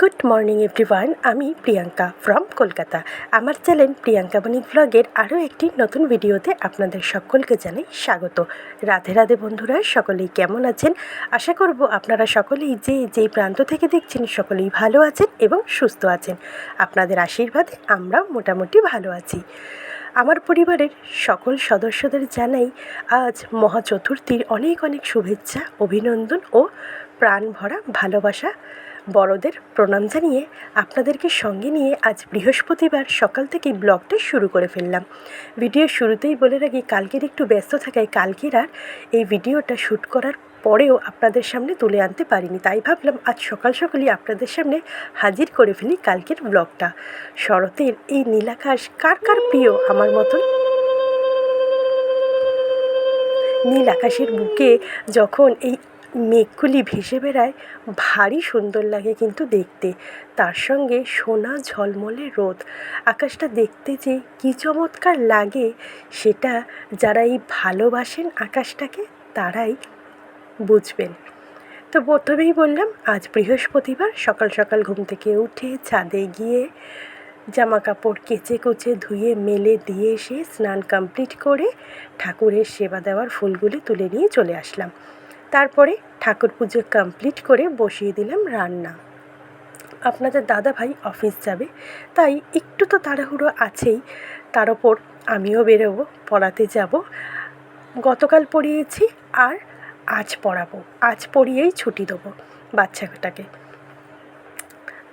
Good morning everyone আমি Priyanka from Kolkata. আমার channel Priyanka বণিক ব্লগের আরও একটি নতুন ভিডিওতে আপনাদের সকলকে জানাই স্বাগত। রাধে রাধে বন্ধুরা, সকলেই কেমন আছেন? আশা করব আপনারা সকলেই যে যেই প্রান্ত থেকে দেখছেন, সকলেই ভালো আছেন এবং সুস্থ আছেন। আপনাদের আশীর্বাদে আমরা মোটামুটি ভালো আছি। আমার পরিবারের সকল সদস্যদের জানাই আজ মহা চতুর্থীর অনেক অনেক শুভেচ্ছা, অভিনন্দন ও প্রাণ ভরা ভালোবাসা। বড়দের প্রণাম জানিয়ে আপনাদেরকে সঙ্গে নিয়ে আজ বৃহস্পতিবার সকাল থেকেই ব্লগটা শুরু করে ফেললাম। ভিডিও শুরুতেই বলে রাখি, কালকের একটু ব্যস্ত থাকায় কালকের আর এই ভিডিওটা শ্যুট করার পরেও আপনাদের সামনে তুলে আনতে পারিনি। তাই ভাবলাম, আজ সকাল সকালই আপনাদের সামনে হাজির করে ফেলি কালকের ব্লগটা। শরতের এই নীলাকাশ, কার কার প্রিয় আমার মতন? নীল আকাশের বুকে যখন এই মেঘগুলি ভেসে বেড়ায়, ভারী সুন্দর লাগে কিন্তু দেখতে। তার সঙ্গে সোনা ঝলমলে রোদ। আকাশটা দেখতে যে কী চমৎকার লাগে, সেটা যারা এই ভালোবাসেন আকাশটাকে, তারাই বুঝবেন। তো প্রথমেই বললাম, আজ বৃহস্পতিবার, সকাল সকাল ঘুম থেকে উঠে ছাদে গিয়ে জামা কাপড় কেচে কুচে ধুয়ে, মেলে দিয়ে এসে স্নান কমপ্লিট করে ঠাকুরের সেবা দেওয়ার ফুলগুলি তুলে নিয়ে চলে আসলাম। তারপরে ঠাকুর পুজো কমপ্লিট করে বসিয়ে দিলাম রান্না। আপনাদের দাদা ভাই অফিস যাবে, তাই একটু তো তাড়াহুড়ো আছেই, তার ওপর আমিও বেরোবো, পড়াতে যাব। গতকাল পড়িয়েছি আর আজ পড়াবো, আজ পড়িয়েই ছুটি দেবো বাচ্চাটাকে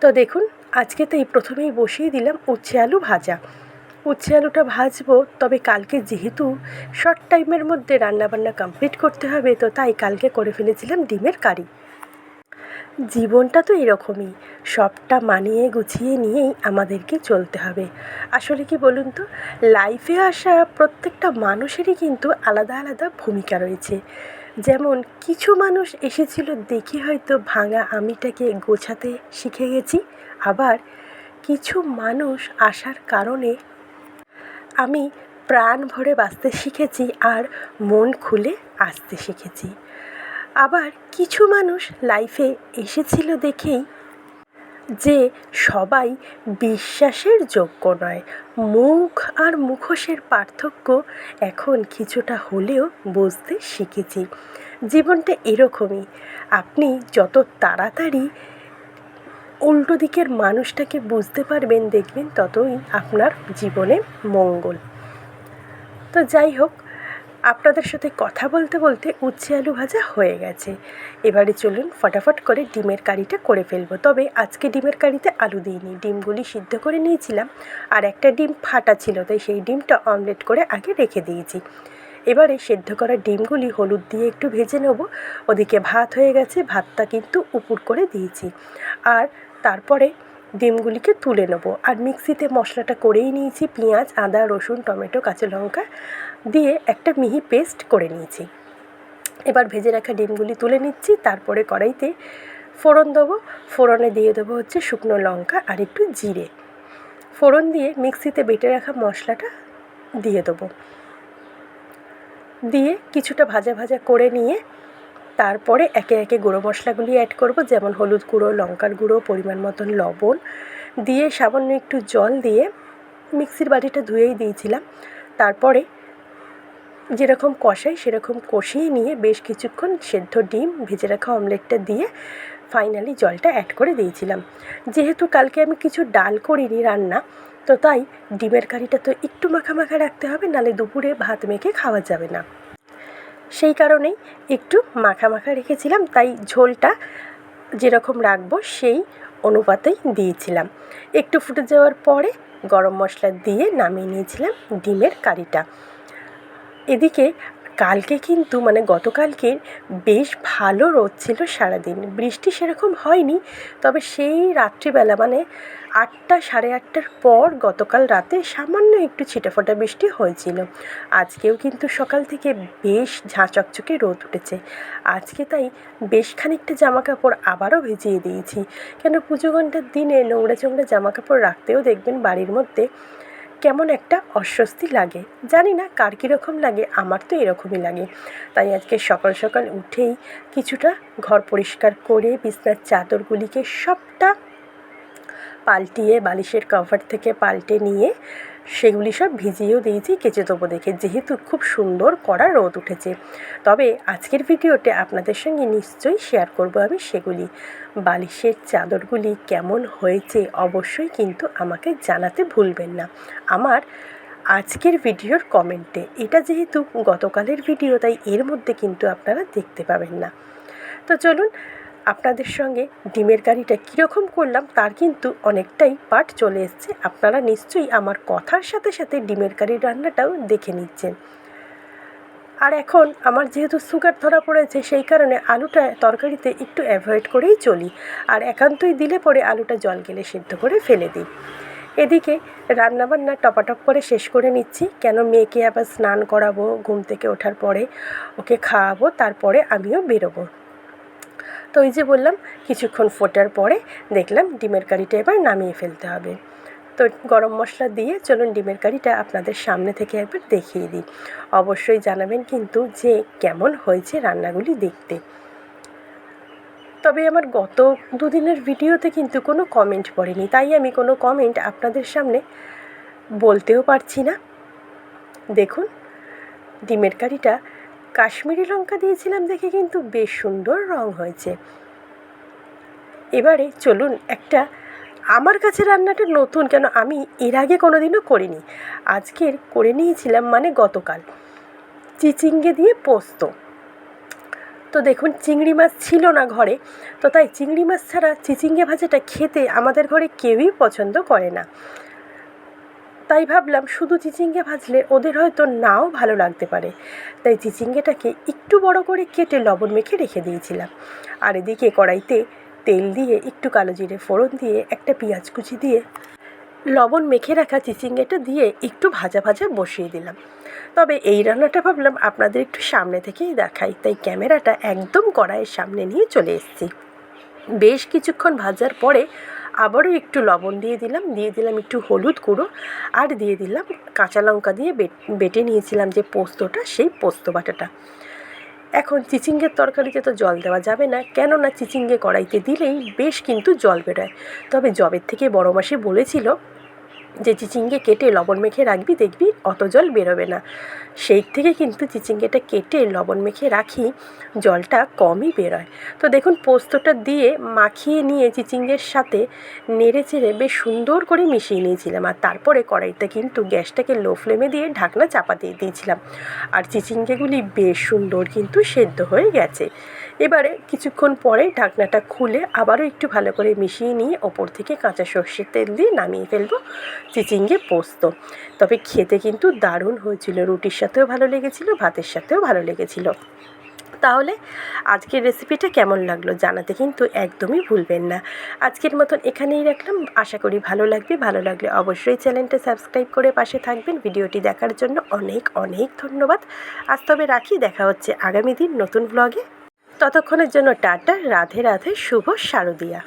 তো দেখুন, আজকে তো এই প্রথমেই বসিয়ে দিলাম উচ্ছে আলু ভাজা। উচ্ছে আলুটা ভাজবো, তবে কালকে যেহেতু শর্ট টাইমের মধ্যে রান্নাবান্না কমপ্লিট করতে হবে, তো তাই কালকে করে ফেলেছিলাম ডিমের কারি। জীবনটা তো এরকমই, সবটা মানিয়ে গুছিয়ে নিয়েই আমাদেরকে চলতে হবে। আসলে কি বলুন তো লাইফে আসা প্রত্যেকটা মানুষেরই কিন্তু আলাদা আলাদা ভূমিকা রয়েছে। যেমন কিছু মানুষ এসেছিল দেখে হয়তো ভাঙা আমিটাকে গোছাতে শিখে গেছি, আবার কিছু মানুষ আসার কারণে আমি প্রাণ ভরে বাঁচতে শিখেছি আর মন খুলে আসতে শিখেছি। আবার কিছু মানুষ লাইফে এসেছিল দেখেই যে সবাই বিশ্বাসের যোগ্য নয়। মুখ আর মুখোশের পার্থক্য এখন কিছুটা হলেও বুঝতে শিখেছি। জীবনটা এরকমই। আপনি যত তাড়াতাড়ি উল্টো দিকের মানুষটাকে বুঝতে পারবেন, দেখবেন ততই আপনার জীবনে মঙ্গল। তো যাই হোক, আপনাদের সাথে কথা বলতে বলতে উচ্ছে আলু ভাজা হয়ে গেছে। এবারে চলুন ফটাফট করে ডিমের কারিটা করে ফেলব। তবে আজকে ডিমের কারিতে আলু দিইনি, ডিমগুলি সিদ্ধ করে নিয়েছিলাম আর একটা ডিম ফাটা ছিল, তাই সেই ডিমটা অমলেট করে আগে রেখে দিয়েছি। এবারে সেদ্ধ করা ডিমগুলি হলুদ দিয়ে একটু ভেজে নেব। ওদিকে ভাত হয়ে গেছে, ভাতটা কিন্তু উপুর করে দিয়েছি। আর তারপরে ডিমগুলিকে তুলে নেব। আর মিক্সিতে মশলাটা করেই নিয়েছি, পেঁয়াজ, আদা, রসুন, টমেটো, কাঁচা লঙ্কা দিয়ে একটা মিহি পেস্ট করে নিয়েছি। এবার ভেজে রাখা ডিমগুলি তুলে নিচ্ছি, তারপরে কড়াইতে ফোড়ন দেবো। ফোড়নে দিয়ে দেবো হচ্ছে শুকনো লঙ্কা আর একটু জিরে। ফোড়ন দিয়ে মিক্সিতে বেটে রাখা মশলাটা দিয়ে দেবো। দিয়ে কিছুটা ভাজা ভাজা করে নিয়ে তারপরে একে একে গুঁড়ো মশলাগুলি অ্যাড করব, যেমন হলুদ গুঁড়ো, লঙ্কার গুঁড়ো, পরিমাণ মতন লবণ। দিয়ে সামান্য একটু জল দিয়ে মিক্সির বাটিটা ধুয়েই দিয়েছিলাম। তারপরে যেরকম কষাই সেরকম কষিয়ে নিয়ে বেশ কিছুক্ষণ সেদ্ধ ডিম, ভেজে রাখা অমলেটটা দিয়ে ফাইনালি জলটা অ্যাড করে দিয়েছিলাম। যেহেতু কালকে আমি কিছু ডাল করিনি রান্না, তো তাই ডিমের কারিটা তো একটু মাখা মাখা রাখতে হবে, নালে দুপুরে ভাত মেখে খাওয়া যাবে না। সেই কারণেই একটু মাখা মাখা রেখেছিলাম, তাই ঝোলটা যেরকম রাখব সেই অনুপাতেই দিয়েছিলাম। একটু ফুটে যাওয়ার পরে গরম মশলা দিয়ে নামিয়ে নিয়েছিলাম ডিমের কারিটা। এদিকে কালকে কিন্তু মানে গতকালকের বেশ ভালো রোদ ছিল সারাদিন। বৃষ্টি সেরকম হয়নি, তবে সেই রাত্রিবেলা মানে আটটা সাড়ে আটটার পর গতকাল রাতে সামান্য একটু ছিটেফোঁটা বৃষ্টি হয়েছিল। আজকেও কিন্তু সকাল থেকে বেশ ঝাঁ চকচকে রোদ উঠেছে। আজকে তাই বেশ খানিকটা জামা কাপড় আবারও ভিজিয়ে দিয়েছি। কেন পুজো ঘণ্টার দিনে নোংরা চোংরা জামা কাপড় রাখতেও দেখবেন বাড়ির মধ্যে কেমন একটা অস্বস্তি লাগে। জানি না কার কীরকম লাগে, আমার তো এরকমই লাগে। তাই আজকে সকাল সকাল উঠেই কিছুটা ঘর পরিষ্কার করে, বিছনার চাদরগুলিকে সবটা পাল্টিয়ে বালিশের কভার থেকে পাল্টে নিয়ে সেগুলি সব ভিজিয়েও দিয়েছি, কেচে দেবো দেখে। যেহেতু খুব সুন্দর কড়া রোদ উঠেছে। তবে আজকের ভিডিওতে আপনাদের সঙ্গে নিশ্চয়ই শেয়ার করব আমি সেগুলি। বালিশের চাদরগুলি কেমন হয়েছে অবশ্যই কিন্তু আমাকে জানাতে ভুলবেন না। আমার আজকের ভিডিওর কমেন্টে এটা যেহেতু গতকালের ভিডিও, তাই এর মধ্যে কিন্তু আপনারা দেখতে পাবেন না। তো চলুন আপনাদের সঙ্গে ডিমের কারিটা কীরকম করলাম তার কিন্তু অনেকটাই পার্ট চলে এসছে। আপনারা নিশ্চয়ই আমার কথার সাথে সাথে ডিমের কারি রান্নাটাও দেখে নিচ্ছেন। আর এখন আমার যেহেতু সুগার ধরা পড়েছে, সেই কারণে আলুটা তরকারিতে একটু অ্যাভয়েড করেই চলি। আর একান্তই দিলে পরে আলুটা জল গেলে সিদ্ধ করে ফেলে দিই। এদিকে রান্নাবান্না টপাটপ করে শেষ করে নিচ্ছি। কেন মেয়েকে আবার স্নান করাবো, ঘুম থেকে ওঠার পরে ওকে খাওয়াবো, তারপরে আমিও বেরোবো। তো ওই যে বললাম, কিছুক্ষণ ফোটার পরে দেখলাম ডিমের কারিটা এবার নামিয়ে ফেলতে হবে। তো গরম মশলা দিয়ে চলুন ডিমের কারিটা আপনাদের সামনে থেকে একবার দেখিয়ে দিই। অবশ্যই জানাবেন কিন্তু যে কেমন হয়েছে রান্নাগুলি দেখতে। তবে আমার গত দুদিনের ভিডিওতে কিন্তু কোনো কমেন্ট পড়েনি, তাই আমি কোনো কমেন্ট আপনাদের সামনে বলতেও পারছি না। দেখুন, ডিমের কারিটা কাশ্মীরি লঙ্কা দিয়েছিলাম দেখে কিন্তু বেশ সুন্দর রং হয়েছে। এবারে চলুন একটা আমার কাছে রান্নাটা নতুন, কেন আমি এর আগে কোনো দিনও করিনি। আজকের করে নিয়েছিলাম মানে গতকাল। চিচিঙ্গে দিয়ে পোস্ত। তো দেখুন, চিংড়ি মাছ ছিল না ঘরে, তো তাই চিংড়ি মাছ ছাড়া চিচিঙ্গে ভাজাটা খেতে আমাদের ঘরে কেউই পছন্দ করে না। তাই ভাবলাম শুধু চিচিঙ্গে ভাজলে ওদের হয়তো নাও ভালো লাগতে পারে। তাই চিচিঙ্গেটাকে একটু বড় করে কেটে লবণ মেখে রেখে দিয়েছিলাম। আর এদিকে কড়াইতে তেল দিয়ে একটু কালো জিরে ফোড়ন দিয়ে একটা পেঁয়াজ কুচি দিয়ে লবণ মেখে রাখা চিচিঙ্গেটা দিয়ে একটু ভাজা ভাজা বসিয়ে দিলাম। তবে এই রান্নাটা ভাবলাম আপনাদের একটু সামনে থেকেই দেখাই, তাই ক্যামেরাটা একদম কড়াইয়ের সামনে নিয়ে চলে এসেছি। বেশ কিছুক্ষণ ভাজার পরে আবারও একটু লবণ দিয়ে দিলাম দিয়ে দিলাম একটু হলুদ গুঁড়ো আর দিয়ে দিলাম কাঁচা লঙ্কা দিয়ে বেটে নিয়েছিলাম যে পোস্তটা, সেই পোস্ত বাটাটা। এখন চিচিঙ্গের তরকারিতে তো জল দেওয়া যাবে না, কেননা চিচিঙ্গে কড়াইতে দিলেই বেশ কিন্তু জল বেরোয়। তবে জবের থেকে বড় মাসি বলেছিল যে চিচিঙ্গে কেটে লবণ মেখে রাখবি, দেখবি অত জল বেরোবে না। সেই থেকে কিন্তু চিচিঙ্গেটা কেটে লবণ মেখে রাখি, জলটা কমই বেরোয়। তো দেখুন, পোস্তটা দিয়ে মাখিয়ে নিয়ে চিচিঙ্গের সাথে নেড়ে চেড়ে বেশ সুন্দর করে মিশিয়ে নিয়েছিলাম। আর তারপরে কড়াইতে কিন্তু গ্যাসটাকে লো ফ্লেমে দিয়ে ঢাকনা চাপা দিয়ে দিয়েছিলাম। আর চিচিঙ্গেগুলি বেশ সুন্দর কিন্তু সেদ্ধ হয়ে গেছে। এবারে কিছুক্ষণ পরে ঢাকনাটা খুলে আবারও একটু ভালো করে মিশিয়ে নিয়ে ওপর থেকে কাঁচা সর্ষের তেল দিয়ে নামিয়ে ফেলব চিচিঙ্গে পোস্ত। তবে খেতে কিন্তু দারুণ হয়েছিল, রুটির সাথেও ভালো লেগেছিল, ভাতের সাথেও ভালো লেগেছিল। তাহলে আজকের রেসিপিটা কেমন লাগল জানাতে কিন্তু একদমই ভুলবেন না। আজকের মতন এখানেই রাখলাম। আশা করি ভালো লাগবে। ভালো লাগলে অবশ্যই চ্যানেলটা সাবস্ক্রাইব করে পাশে থাকবেন। ভিডিওটি দেখার জন্য অনেক অনেক ধন্যবাদ। আজ তবে রাখি। দেখা হচ্ছে আগামী দিন নতুন ব্লগে ততক্ষণের জন্য টাটা রাধে রাধে শুভ শারদিয়া।